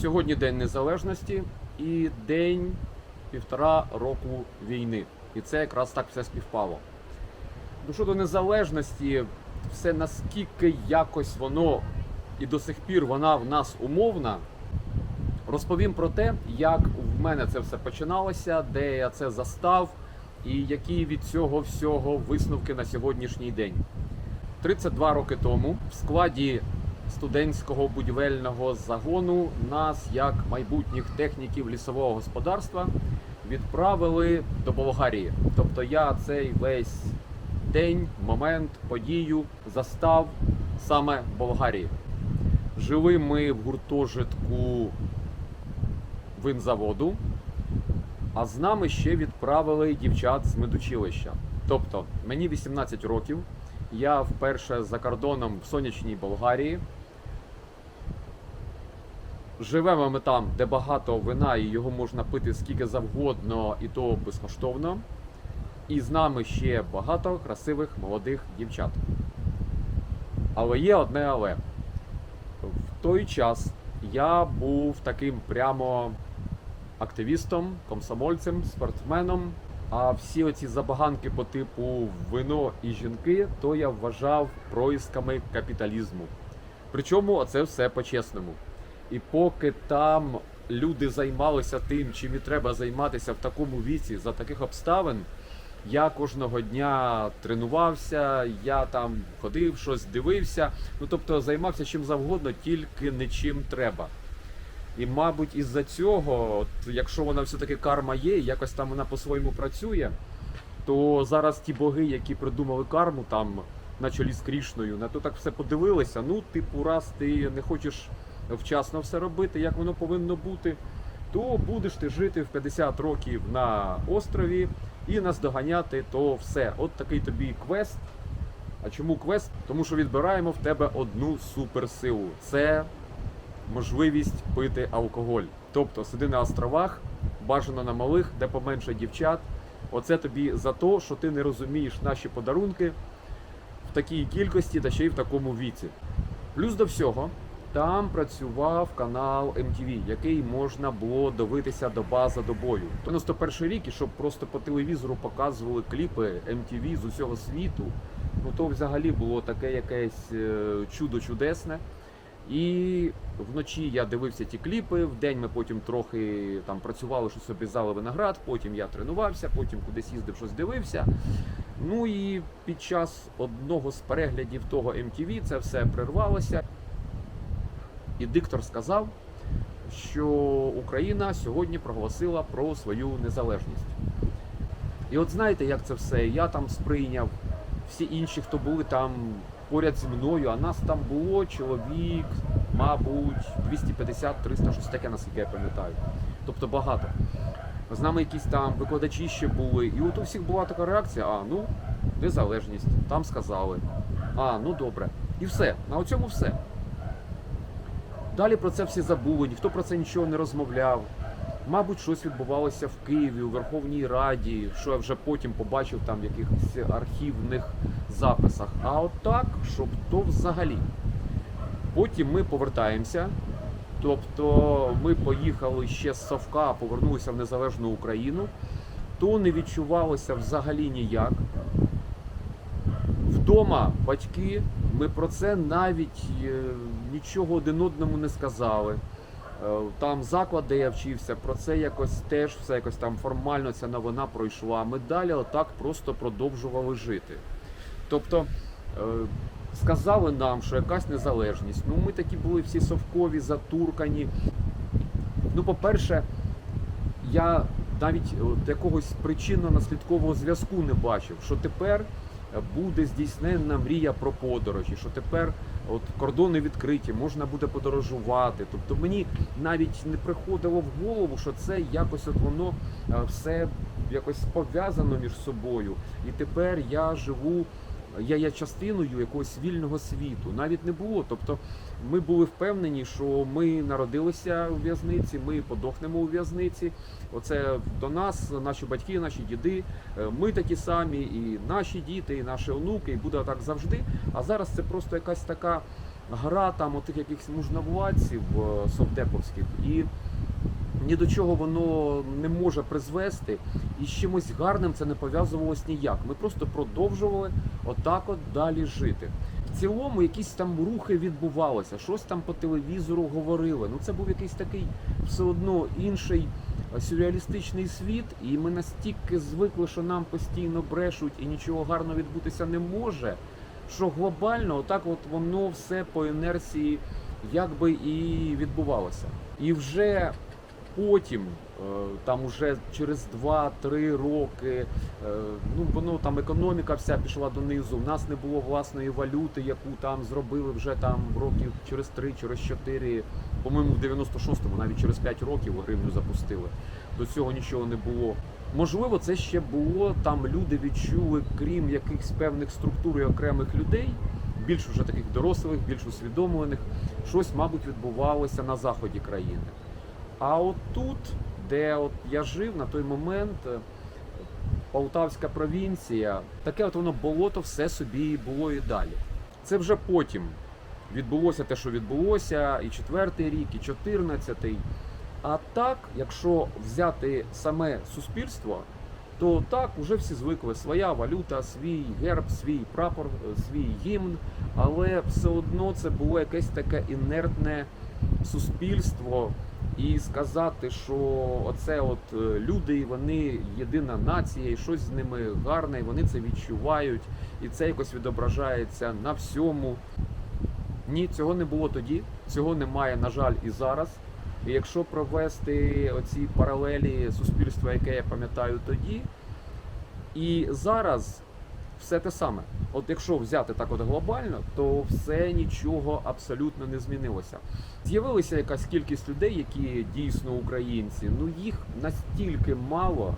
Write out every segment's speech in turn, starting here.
Сьогодні День Незалежності і день півтора року війни. І це якраз так все співпало. Ну щодо незалежності, все наскільки якось воно і до сих пір вона в нас умовна. Розповім про те, як в мене це все починалося, де я це застав, і які від цього всього висновки на сьогоднішній день. 32 роки тому в складі студентського будівельного загону нас, як майбутніх техніків лісового господарства, відправили до Болгарії. Тобто я цей весь день, момент, подію застав саме в Болгарії. Жили ми в гуртожитку винзаводу, а з нами ще відправили дівчат з медучилища. Тобто мені 18 років, я вперше за кордоном в сонячній Болгарії. Живемо ми там, де багато вина, і його можна пити скільки завгодно, і то безкоштовно. І з нами ще багато красивих молодих дівчат. Але є одне але. В той час я був таким прямо активістом, комсомольцем, спортсменом. А всі оці забаганки по типу вино і жінки, то я вважав проїсками капіталізму. Причому це все по-чесному. І поки там люди займалися тим, чим і треба займатися в такому віці за таких обставин, я кожного дня тренувався, я там ходив, щось дивився. Ну тобто займався чим завгодно, тільки не чим треба. І, мабуть, із-за цього, от, якщо вона все-таки карма є, якось там вона по-своєму працює, то зараз ті боги, які придумали карму там на чолі з Крішною, на то так все подивилися. Ну, типу, раз ти не хочеш вчасно все робити, як воно повинно бути, то будеш ти жити в 50 років на острові і наздоганяти то все. От такий тобі квест. А чому квест? Тому що відбираємо в тебе одну суперсилу. Це можливість пити алкоголь. Тобто сиди на островах, бажано на малих, де поменше дівчат. Оце тобі за те, що ти не розумієш наші подарунки в такій кількості та ще й в такому віці. Плюс до всього, там працював канал MTV, який можна було дивитися до база до бою. 91 рік, і щоб просто по телевізору показували кліпи MTV з усього світу. Ну то взагалі було таке якесь е, чудо чудесне. І вночі я дивився ті кліпи, вдень ми потім трохи там працювали, щось обрізали виноград, потім я тренувався, потім кудись їздив, щось дивився. Ну і під час одного з переглядів того MTV це все прервалося. І диктор сказав, що Україна сьогодні проголосила про свою незалежність. І от знаєте, як це все? Я там сприйняв, всі інші, хто були там поряд зі мною, а нас там було чоловік, мабуть, 250-300, щось таке, наскільки я пам'ятаю. Тобто багато. З нами якісь там викладачі ще були. І от у всіх була така реакція: а, ну, незалежність, там сказали. А, ну добре. І все. На цьому все. Далі про це всі забули, ніхто про це нічого не розмовляв. Мабуть, щось відбувалося в Києві, у Верховній Раді, що я вже потім побачив там в якихось архівних записах. А от щоб то взагалі. Потім ми повертаємося. Тобто ми поїхали ще з Совка, повернулися в незалежну Україну, то не відчувалося взагалі ніяк. Вдома батьки, ми про це навіть е, нічого один одному не сказали. Е, Там заклад, де я вчився, про це якось теж все якось там формально ця новина пройшла. Ми далі отак просто продовжували жити. Тобто е, сказали нам, що якась незалежність. Ну ми такі були всі совкові, затуркані. Ну, по-перше, я навіть якогось причинно-наслідкового зв'язку не бачив, що тепер буде здійснена мрія про подорожі, що тепер от кордони відкриті, можна буде подорожувати. Тобто мені навіть не приходило в голову, що це якось от воно е, все якось пов'язано між собою. І тепер я живу. Я є частиною якогось вільного світу. Навіть не було. Тобто ми були впевнені, що ми народилися у в'язниці, ми подохнемо у в'язниці. Оце до нас, наші батьки, наші діди, е, ми такі самі, і наші діти, і наші онуки, і буде так завжди. А зараз це просто якась така гра там отих якихось мужновладців е, совдеповських, ні до чого воно не може призвести, і з чимось гарним це не пов'язувалось ніяк. Ми просто продовжували отак от далі жити. В цілому якісь там рухи відбувалися, щось там по телевізору говорили. Ну це був якийсь такий все одно інший е, сюрреалістичний світ, і ми настільки звикли, що нам постійно брешуть і нічого гарного відбутися не може. Що глобально, отак от воно все по інерції якби і відбувалося. І вже потім, е, там уже через 2-3 роки, е, ну воно там економіка вся пішла донизу. У нас не було власної валюти, яку там зробили вже там років через 3, через 4, по-моєму, в 96-му, навіть через 5 років гривню запустили. До цього нічого не було. Можливо, це ще було там. Люди відчули, крім якихось певних структур і окремих людей, більш вже таких дорослих, більш усвідомлених, щось, мабуть, відбувалося на заході країни. А от тут, де от я жив на той момент, е, Полтавська провінція, таке от воно болото все собі було і далі. Це вже потім відбулося те, що відбулося, і четвертий рік, і чотирнадцятий. А так, якщо взяти саме суспільство, то так уже всі звикли. Своя валюта, свій герб, свій прапор, е, свій гімн, але все одно це було якесь таке інертне суспільство. І сказати, що оце от е, люди, вони єдина нація, і щось з ними гарне, і вони це відчувають, і це якось відображається на всьому. Ні, цього не було тоді, цього немає, на жаль, і зараз. І якщо провести оці паралелі суспільства, яке я пам'ятаю тоді, і зараз все те саме. От якщо взяти так от глобально, то все нічого абсолютно не змінилося. З'явилася якась кількість людей, які дійсно українці. Ну їх настільки мало.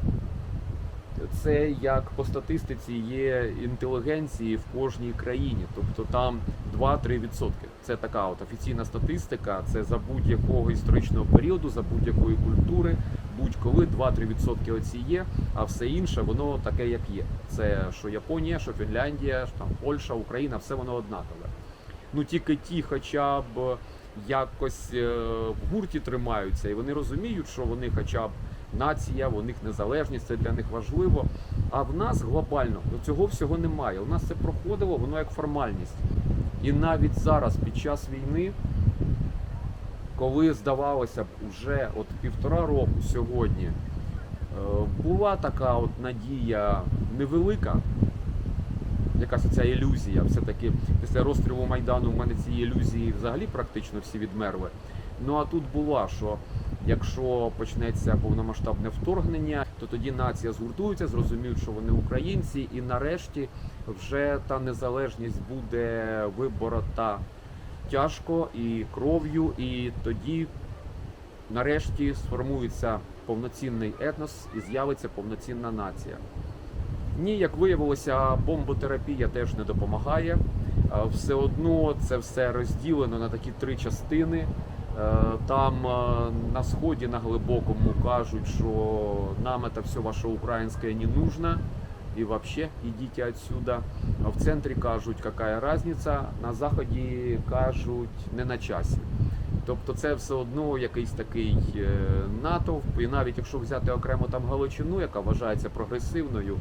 Це як по статистиці є інтелігенції в кожній країні, тобто там 2-3%. Це така от офіційна статистика. Це за будь-якого історичного періоду, за будь-якої культури, будь-коли 2-3% оці є, а все інше воно таке, як є. Це що Японія, що Фінляндія, що там Польща, Україна, все воно однакове. Ну тільки ті, хоча б якось е, в гурті тримаються, і вони розуміють, що вони хоча б нація, у них незалежність, це для них важливо. А в нас глобально цього всього немає. У нас це проходило, воно як формальність. І навіть зараз, під час війни, коли здавалося б, вже от півтора року сьогодні, е, була така от надія невелика, якась ця ілюзія. Все-таки після розстрілу Майдану в мене ці ілюзії взагалі практично всі відмерли. Ну а тут була, що якщо почнеться повномасштабне вторгнення, то тоді нація згуртується, зрозуміють, що вони українці, і нарешті вже та незалежність буде виборота тяжко і кров'ю, і тоді нарешті сформується повноцінний етнос і з'явиться повноцінна нація. Ні, як виявилося, бомботерапія теж не допомагає. Е, Все одно це все розділено на такі три частини. Е, Там е, на сході на глибокому кажуть, що нам це все ваше українське не нужно. І вообще ідіть отсюда. В центрі кажуть, яка різниця, на заході кажуть не на часі. Тобто це все одно якийсь такий е, натовп, і навіть якщо взяти окремо там Галичину, яка вважається прогресивною,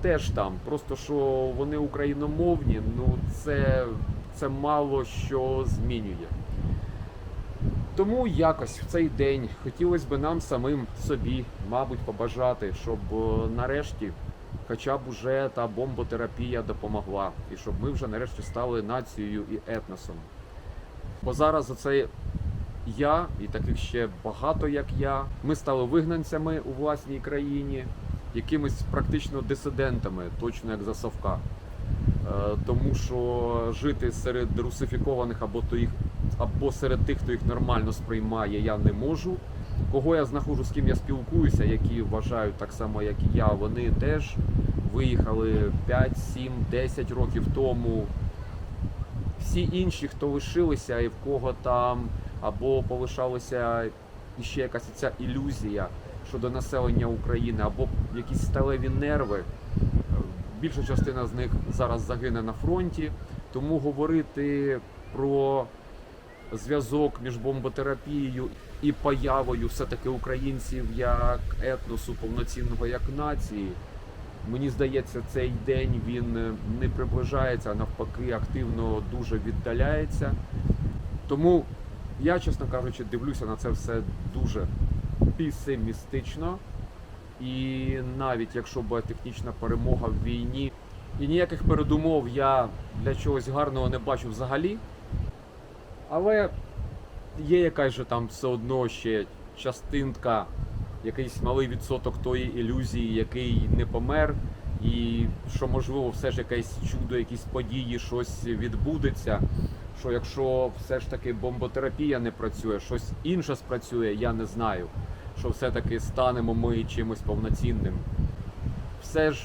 теж там. Просто що вони україномовні, ну це, це мало що змінює. Тому якось в цей день хотілося б нам самим собі, мабуть, побажати, щоб е, нарешті хоча б уже та бомботерапія допомогла, і щоб ми вже нарешті стали нацією і етносом. Бо зараз оце я і таких ще багато як я. Ми стали вигнанцями у власній країні, якимись практично дисидентами, точно як за Совка. Е, Тому що жити серед русифікованих або то їх, або серед тих, хто їх нормально сприймає, я не можу. Кого я знаходжу, з ким я спілкуюся, які вважають так само, як і я, вони теж виїхали 5, 7, 10 років тому. Всі інші, хто лишилися, і в кого там або полишалася іще якась ця ілюзія щодо населення України, або якісь сталеві нерви. Більша частина з них зараз загине на фронті. Тому говорити про зв'язок між бомботерапією і появою все-таки українців як етносу повноцінного як нації. Мені здається, цей день він е, не приближається, а навпаки, активно дуже віддаляється. Тому я, чесно кажучи, дивлюся на це все дуже песимістично. І навіть якщо буде технічна перемога в війні, і ніяких передумов я для чогось гарного не бачу взагалі. Але є якась же там все одно ще частинка, якийсь малий відсоток тої ілюзії, який не помер, і що можливо все ж якесь чудо, якісь події, щось відбудеться. Що якщо все ж таки бомботерапія не працює, щось інше спрацює, я не знаю. Що все-таки станемо ми чимось повноцінним. Все ж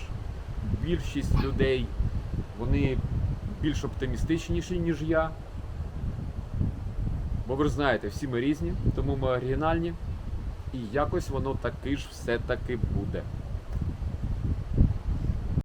більшість людей вони більш оптимістичніші, ніж я. Бо ви знаєте, всі ми різні, тому ми оригінальні. І якось воно таки ж все-таки буде.